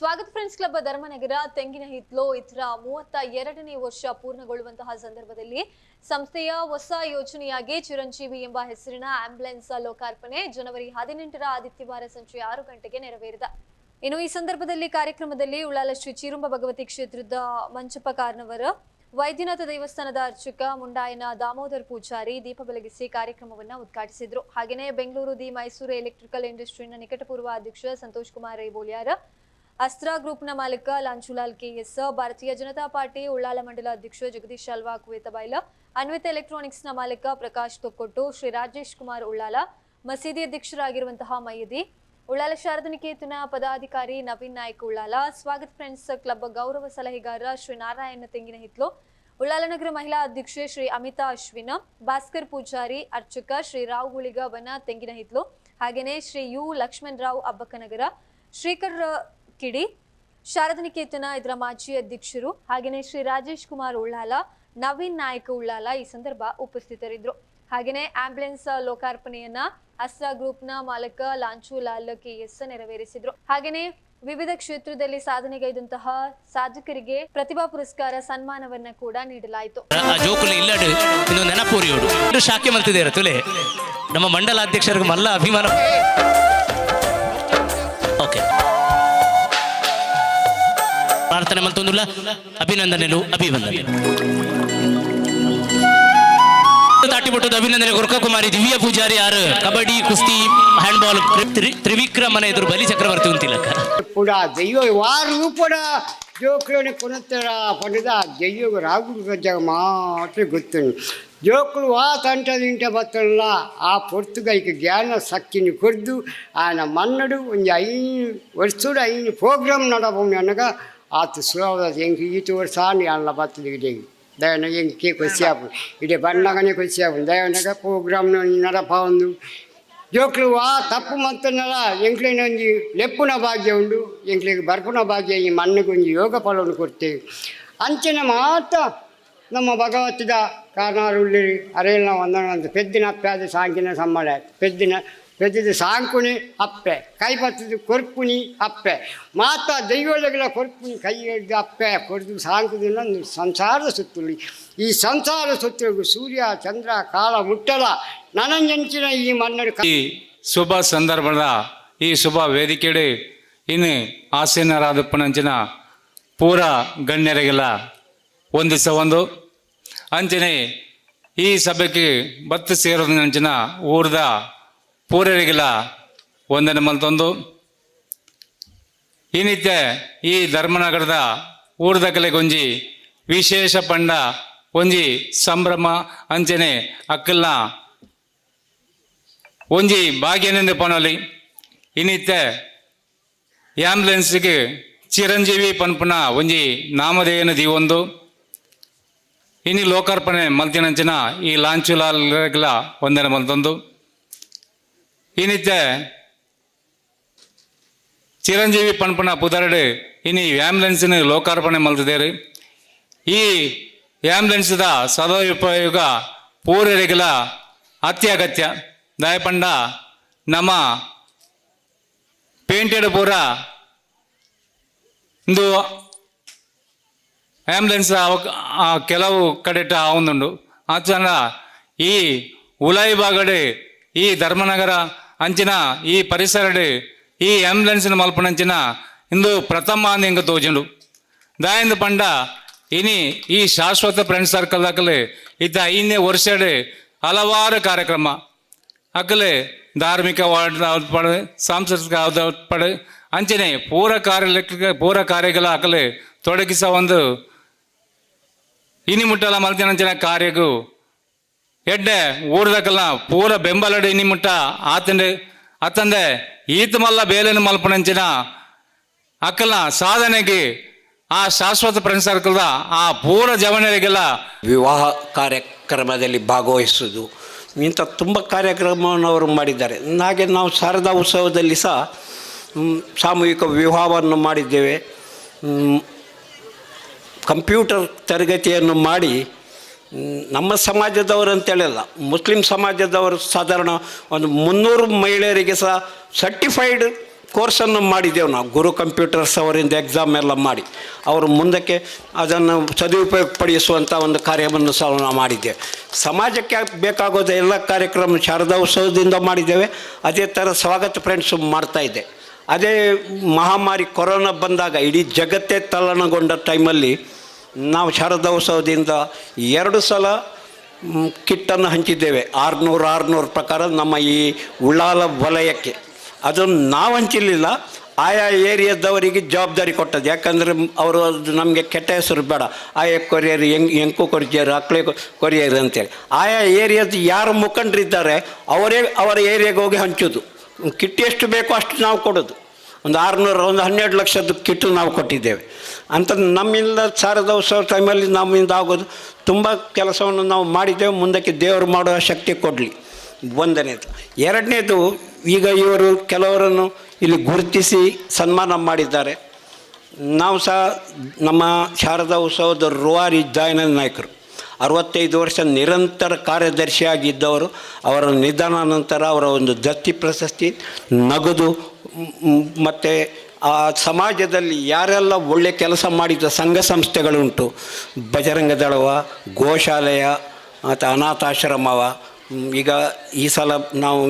ಸ್ವಾಗತ friends club Dharmanagara ತೆಂಗಿನ ಹಿತ್ಲು ಇತರ ಮೂವತ್ತ ಎರಡನೇ ವರ್ಷ ಪೂರ್ಣಗೊಳ್ಳುವಂತಹ ಸಂದರ್ಭದಲ್ಲಿ ಸಂಸ್ಥೆಯ ಹೊಸ ಯೋಜನೆಯಾಗಿ ಚಿರಂಜೀವಿ ಎಂಬ ಹೆಸರಿನ ಆಂಬ್ಯುಲೆನ್ಸ್ ಲೋಕಾರ್ಪಣೆ ಜನವರಿ ಹದಿನೆಂಟರ ಆದಿತ್ಯವಾರ ಸಂಜೆ ಆರು ಗಂಟೆಗೆ ನೆರವೇರಿದ. ಇನ್ನು ಈ ಸಂದರ್ಭದಲ್ಲಿ ಕಾರ್ಯಕ್ರಮದಲ್ಲಿ ಉಳ್ಳಾಲ ಶ್ರೀ ಚಿರುಂಬ ಭಗವತಿ ಕ್ಷೇತ್ರದ ಮಂಚಪ್ಪ ಕಾರ್ನವರ, ವೈದ್ಯನಾಥ ದೇವಸ್ಥಾನದ ಅರ್ಚಕ ಮುಂಡಾಯನ ದಾಮೋದರ್ ಪೂಜಾರಿ ದೀಪ ಬೆಳಗಿಸಿ ಕಾರ್ಯಕ್ರಮವನ್ನ ಉದ್ಘಾಟಿಸಿದರು. ಹಾಗೆಯೇ ಬೆಂಗಳೂರು ದಿ ಮೈಸೂರು ಎಲೆಕ್ಟ್ರಿಕಲ್ ಇಂಡಸ್ಟ್ರಿನ ನಿಕಟಪೂರ್ವ ಅಧ್ಯಕ್ಷ ಸಂತೋಷ್ ಕುಮಾರ್ ಬೋಲಿಯಾರ ಅಸ್ತ್ರ ಗ್ರೂಪ್ನ ಮಾಲೀಕ ಲಾಂಚುಲಾಲ್ ಕೆಎಸ್, ಭಾರತೀಯ ಜನತಾ ಪಾರ್ಟಿ ಉಳ್ಳಾಲ ಮಂಡಲ ಅಧ್ಯಕ್ಷ ಜಗದೀಶ್ ಅಲ್ವಾ ಕುವೇತಬೈಲ ಅನ್ವಿತ ಎಲೆಕ್ಟ್ರಾನಿಕ್ಸ್ನ ಮಾಲೀಕ ಪ್ರಕಾಶ್ ತೊಕ್ಕೊಟ್ಟು, ಶ್ರೀ ರಾಜೇಶ್ ಕುಮಾರ್ ಉಳ್ಳಾಲ, ಮಸೀದಿ ಅಧ್ಯಕ್ಷರಾಗಿರುವಂತಹ ಮೈಯದಿ, ಉಳ್ಳಾಲ ಶಾರದನಿಕೇತನ ಪದಾಧಿಕಾರಿ ನವೀನ್ ನಾಯ್ಕ ಉಳ್ಳಾಲ, ಸ್ವಾಗತ್ ಫ್ರೆಂಡ್ಸ್ ಕ್ಲಬ್ ಗೌರವ ಸಲಹೆಗಾರ ಶ್ರೀ ನಾರಾಯಣ ತೆಂಗಿನ ಹಿತ್ಲು ಉಳ್ಳಾಲನಗರ ಮಹಿಳಾ ಅಧ್ಯಕ್ಷೆ ಶ್ರೀ ಅಮಿತಾ ಅಶ್ವಿನ, ಭಾಸ್ಕರ್ ಪೂಜಾರಿ, ಅರ್ಚಕ ಶ್ರೀ ರಾವ್ ಗುಳಿಗ ವನ ತೆಂಗಿನ ಹಿತ್ಲು ಹಾಗೆಯೇ ಶ್ರೀ ಯು ಲಕ್ಷ್ಮಣ್ ರಾವ್ ಅಬ್ಬಕ್ಕನಗರ, ಶ್ರೀಕರ್ ಕಿಡಿ. ಶಾರದನಿಕೇತನ ಇದರ ಮಾಜಿ ಅಧ್ಯಕ್ಷರು ಹಾಗೆಯೇ ಶ್ರೀ ರಾಜೇಶ್ ಕುಮಾರ್ ಉಳ್ಳಾಲ, ನವೀನ್ ನಾಯಕ ಉಳ್ಳಾಲ ಈ ಸಂದರ್ಭ ಉಪಸ್ಥಿತರಿದ್ದರು. ಹಾಗೆಯೇ ಆಂಬ್ಯುಲೆನ್ಸ್ ಲೋಕಾರ್ಪಣೆಯನ್ನ ಅಸ್ತ್ರ ಗ್ರೂಪ್ನ ಮಾಲಕ ಲಾಂಚು ಲಾಲ್ ಕೆಎಸ್ ನೆರವೇರಿಸಿದ್ರು. ಹಾಗೆಯೇ ವಿವಿಧ ಕ್ಷೇತ್ರದಲ್ಲಿ ಸಾಧನೆಗೈದಂತಹ ಸಾಧಕರಿಗೆ ಪ್ರತಿಭಾ ಪುರಸ್ಕಾರ ಸನ್ಮಾನವನ್ನ ಕೂಡ ನೀಡಲಾಯಿತು. ಜೋಕುಲು ಶಾಖೆ ಮಲ್ತಿದ್ದೇವೆ ತುಲೆ ನಮ್ಮ ಮಂಡಲಾಧ್ಯಕ್ಷರಿಗೆ ಮಲ್ಲ ಅಭಿಮಾನ. പ്രവർത്തനം എത്തുന്നുള്ള അഭിനന്ദനലു അഭിനന്ദനലു ತಾಟಿಬಿಟ್ಟದ ಅಭಿನಂದನೆ ಗುರುಕುಮಾರಿ ದಿವ್ಯ ಪೂಜಾರಿ ಯಾರು ಕಬಡ್ಡಿ ಕುಸ್ತಿ ಹ್ಯಾಂಡ್ಬಾಲ್ ತ್ರಿವಿಕ್ರಮನ ಎದುರು ಬಲಿ ಚಕ್ರವರ್ತಿ ಉಂತಿಲಕ ಪುಡ ದೈವ ವಾರು ಪುಡ ಜೋಕುಳನ್ನು ಕೊನತ್ತರ ಪಡೆದ ದೆಯ್ಯೋಗ ರಾಗುಗ ಜಗ ಮಾತ್ರ ಗೊತ್ತು జోకులు ఆ తంట తింటే బతుల్లా ఆ పొర్తుగైకి జ్ఞాన శక్తిని కొద్దు ఆయన మన్నడు కొంచెం అయిన వరుసుడు అయిన ప్రోగ్రాం నడపం అనగా ಆತ ಸುಲಭದ ಹೆಂಗೆ ಈತು ವರ್ಷ ಅಲ್ಲ ಬರ್ತದೆ ಇದೆ ದಯನ ಹೆಂಗೆ ಕೊಚ್ಚಾಪು ಇಡೀ ಬಣ್ಣಗನೆ ಕೊಚ್ಚಾಪು ದಯನಗ ಪ್ರೋಗ್ರಾಮ್ ನಡಪ ಒಂದು ಜೋಕ್ಲು ಆ ತಪ್ಪು ಮಂತನಲ್ಲ ಎಂಕ್ಲಿನ ಒಂಜಿ ಲೆಪ್ಪುನ ಭಾಗ್ಯ ಉಂಡು ಎಂಕ್ಲಿಗೆ ಬರ್ಪುನ ಭಾಗ್ಯ ಈ ಮಣ್ಣಿಗೆ ಒಂಜಿ ಯೋಗ ಫಲವನ್ನು ಕೊಡ್ತೇವೆ ಅಂಚನೆ ಮಾತ್ರ ನಮ್ಮ ಭಗವತ್ತಿದ ಕಾರಣಾರುಳ್ಳಿ ಅರೆಲ್ಲ ವಂದನ ಅಂತ ಪೆದ್ದಿನ ಅಪ್ಪೆ ಅದು ಸಾಂಕಿನ ಸಂಬಳ ಪೆದ್ದಿನ ಪೆದ್ದಿದ ಸಾಂಕುಣಿ ಅಪ್ಪೆ, ಕೈ ಬತ್ತದ ಕೊರ್ಪುನಿ ಅಪ್ಪೆ. ಮಾತ ದೈವಗಳ ಕೊರ್ಪುಣಿ ಕೈ ಹಿಡಿದು ಅಪ್ಪೆ, ಕೊಡ್ದು ಸಾಂಕುದಿನ ಸಂಸಾರದ ಸುತ್ತುಳಿ. ಈ ಸಂಸಾರ ಸುತ್ತಲಿಗೂ ಸೂರ್ಯ, ಚಂದ್ರ, ಕಾಲ ಮುಟ್ಟಲ ನನಂಜಂಚಿನ ಈ ಮನ್ನಡು ಈ ಶುಭ ಸಂದರ್ಭದ ಈ ಶುಭ ವೇದಿಕೆಡೆ ಇನ್ನು ಆಸೀನರಾದಪ್ಪನಂಚಿನ ಪೂರ ಗಣ್ಯರಿಗೆಲ್ಲ ಒಂದಿಸ ಒಂದು. ಅಂಚನೆ ಈ ಸಭೆಗೆ ಬತ್ತು ಸೇರೋದಂಚಿನ ಊರ್ದ ಪೂರರಿಗೆಲ್ಲ ಒಂದನೇ ಮಲ್ತೊಂದು. ಈ ನಿತ್ಯ ಈ ಧರ್ಮನಗರದ ಊರ್ದ ಗೊಂಜಿ, ವಿಶೇಷ ಪಂಡ ಒಂಜಿ ಸಂಭ್ರಮ ಅಂಚನೆ ಅಕ್ಕಲ್ನ ಒಂಜಿ ಭಾಗ್ಯನೆಂದು ಪನೊಲಿ. ನಿತ್ಯ ಆಂಬ್ಯುಲೆನ್ಸ್ಗೆ ಚಿರಂಜೀವಿ ಪನ್ಪುನ ಒಂಜಿ ನಾಮಧೇಯನ ದೀವೊಂದು. ಇನಿ ಲೋಕಾರ್ಪಣೆ ಮಲ್ತಿನಂಚಿನ ಈ ಲಾಂಚುಲಾಲ್ಗಳ ಒಂದನೆ ಮಲ್ತೊಂದು. ಇನ್ನಿತ್ತೆ ಚಿರಂಜೀವಿ ಪನ್ಪುನ ಪುದರಡು ಇನಿ ಆ್ಯಂಬುಲೆನ್ಸಿನ ಲೋಕಾರ್ಪಣೆ ಮಲ್ತಿದ್ದೇರಿ ಈ ಆಂಬ್ಯುಲೆನ್ಸ್ದ ಸದುಪಯೋಗ ಪೂರರಿಗಳ ಅತ್ಯಗತ್ಯ ದಯಪಂಡ ನಮ್ಮ ಪೇಂಟೆಡ್ ಪೂರ ಇಂದು ಆ್ಯಂಬುಲೆನ್ಸ್ ಕೆಲವು ಕಡೆಟ ಆವೊಂದುಂಡು ಆಚಾರ ಈ ಉಲಾಯಿ ಬಾಗಡೆ ಈ ಧರ್ಮನಗರ ಅಂಚಿನ ಈ ಪರಿಸರಡು, ಈ ಆಂಬ್ಯುಲೆನ್ಸಿನ ಮಲ್ಪನಂಚಿನ ಇಂದು ಪ್ರಥಮ ಹಿಂಗೆ ತೋಜುಂಡು. ದಾಯಿಂದ ಪಂಡ ಇನಿ ಈ ಶಾಶ್ವತ ಫ್ರೆಂಡ್ ಸರ್ಕಲ್ ಅಕಲೆ ಇತ್ತ ಐದನೇ ವರ್ಷಡೆ ಹಲವಾರು ಕಾರ್ಯಕ್ರಮ. ಅಕಲೆ ಧಾರ್ಮಿಕ ಪಡೆ ಸಾಂಸ್ಕೃತಿಕ ಪಡೆ ಅಂಚನೆ ಪೂರ ಕಾರ್ಯ ಪೂರ ಕಾರ್ಯಗಳ ಅಕಲೆ ತೊಡಗಿಸ ಒಂದು ಇನಿ ಮುಟ್ಟಲ ಮಲ್ತಿನಂಚಿನ ಕಾರ್ಯಗೂ ಎಡ್ಡೆ ಊರ್ದಕಲ್ಲ, ಪೂರ ಬೆಂಬಲಡಿ ನಿಮ್ಮಟ್ಟ. ಮುಟ್ಟ ಆತಂದೆ ಈತ ಮಲ್ಲ ಬೇಲೆನ ಮಲ್ಪನಂಚಿನ ಅಕ್ಕಲ ಸಾಧನೆಗೆ, ಆ ಶಾಶ್ವತ ಫ್ರೆಂಡ್ ಸರ್ಕಲ್ದ ಆ ಪೂರ ಜವನರಿಗೆಲ್ಲ ವಿವಾಹ ಕಾರ್ಯಕ್ರಮದಲ್ಲಿ ಭಾಗವಹಿಸುವುದು. ಇಂಥ ತುಂಬ ಕಾರ್ಯಕ್ರಮವನ್ನು ಅವರು ಮಾಡಿದ್ದಾರೆ. ಹಾಗೆ ನಾವು ಶಾರದಾ ಉತ್ಸವದಲ್ಲಿ ಸಹ ಸಾಮೂಹಿಕ ವಿವಾಹವನ್ನು ಮಾಡಿದ್ದೇವೆ. ಕಂಪ್ಯೂಟರ್ ತರಗತಿಯನ್ನು ಮಾಡಿ ನಮ್ಮ ಸಮಾಜದವರು ಅಂತೇಳಿಲ್ಲ. ಮುಸ್ಲಿಂ ಸಮಾಜದವರು ಸಾಧಾರಣ ಒಂದು ಮುನ್ನೂರು ಮಹಿಳೆಯರಿಗೆ ಸಹ ಸರ್ಟಿಫೈಡ್ ಕೋರ್ಸನ್ನು ಮಾಡಿದ್ದೇವೆ ನಾವು. ಗುರು ಕಂಪ್ಯೂಟರ್ಸ್ ಅವರಿಂದ ಎಕ್ಸಾಮ್ ಎಲ್ಲ ಮಾಡಿ. ಅವರು ಮುಂದಕ್ಕೆ ಅದನ್ನು ಸದುಪಯೋಗ ಪಡಿಸುವಂಥ ಒಂದು ಕಾರ್ಯವನ್ನು ಸಹ ನಾವು ಮಾಡಿದ್ದೇವೆ. ಸಮಾಜಕ್ಕೆ ಬೇಕಾಗೋದ ಎಲ್ಲ ಕಾರ್ಯಕ್ರಮ ಶಾರದಾ ಉತ್ಸವದಿಂದ ಮಾಡಿದ್ದೇವೆ. ಅದೇ ಥರ ಸ್ವಾಗತ ಫ್ರೆಂಡ್ಸು ಮಾಡ್ತಾ ಇದ್ದೆ. ಅದೇ ಮಹಾಮಾರಿ ಕೊರೋನಾ ಬಂದಾಗ ಇಡೀ ಜಗತ್ತೇ ತಲ್ಲಣಗೊಂಡ ಟೈಮಲ್ಲಿ ನಾವು ಶಾರದಾ ಉತ್ಸವದಿಂದ ಎರಡು ಸಲ ಕಿಟ್ಟನ್ನು ಹಂಚಿದ್ದೇವೆ. ಆರುನೂರು ಆರುನೂರು ಪ್ರಕಾರ ನಮ್ಮ ಈ ಉಳ್ಳಾಲ ವಲಯಕ್ಕೆ. ಅದನ್ನು ನಾವು ಹಂಚಿರಲಿಲ್ಲ. ಆಯಾ ಏರಿಯಾದವರಿಗೆ ಜವಾಬ್ದಾರಿ ಕೊಟ್ಟದ್ದು. ಯಾಕಂದರೆ ಅವರು ಅದು ನಮಗೆ ಕೆಟ್ಟ ಹೆಸರು ಬೇಡ. ಆಯಾ ಕೊರಿಯರ್ ಹೆಂಗ್ ಹೆಂಕು ಕೊರಿಯರ್ ಅಕ್ಳೆ ಕೊರಿಯರ್ ಅಂತೇಳಿ. ಆಯಾ ಏರಿಯಾದ ಯಾರು ಮುಖಂಡರಿದ್ದಾರೆ, ಅವರೇ ಅವರ ಏರಿಯಾಗೆ ಹೋಗಿ ಹಂಚೋದು. ಕಿಟ್ಟಿ ಎಷ್ಟು ಬೇಕೋ ಅಷ್ಟು ನಾವು ಕೊಡೋದು. ಒಂದು ಆರುನೂರು, ಒಂದು ಹನ್ನೆರಡು ಲಕ್ಷದ ಕಿಟ್ಟು ನಾವು ಕೊಟ್ಟಿದ್ದೇವೆ. ಅಂತ ನಮ್ಮಿಂದ ಶಾರದಾ ಉತ್ಸವ ಟೈಮಲ್ಲಿ ನಮ್ಮಿಂದ ಆಗೋದು. ತುಂಬ ಕೆಲಸವನ್ನು ನಾವು ಮಾಡಿದ್ದೇವೆ. ಮುಂದಕ್ಕೆ ದೇವರು ಮಾಡುವ ಶಕ್ತಿ ಕೊಡಲಿ. ಒಂದನೇದು. ಎರಡನೇದು, ಈಗ ಇವರು ಕೆಲವರನ್ನು ಇಲ್ಲಿ ಗುರುತಿಸಿ ಸನ್ಮಾನ ಮಾಡಿದ್ದಾರೆ. ನಾವು ಸಹ ನಮ್ಮ ಶಾರದಾ ಉತ್ಸವದ ರುವಾರಿ ದಯಾನಂದ ನಾಯಕರು. ಅರವತ್ತೈದು ವರ್ಷ ನಿರಂತರ ಕಾರ್ಯದರ್ಶಿಯಾಗಿದ್ದವರು, ಅವರ ನಿಧನ ನಂತರ ಅವರ ಒಂದು ದತ್ತಿ ಪ್ರಶಸ್ತಿ, ನಗದು ಮತ್ತು ಆ ಸಮಾಜದಲ್ಲಿ ಯಾರೆಲ್ಲ ಒಳ್ಳೆ ಕೆಲಸ ಮಾಡಿದ ಸಂಘ ಸಂಸ್ಥೆಗಳುಂಟು, ಬಜರಂಗ ದಳವ, ಗೋಶಾಲೆಯ, ಮತ್ತು ಅನಾಥಾಶ್ರಮವ ಈಗ ಈ ಸಲ ನಾವು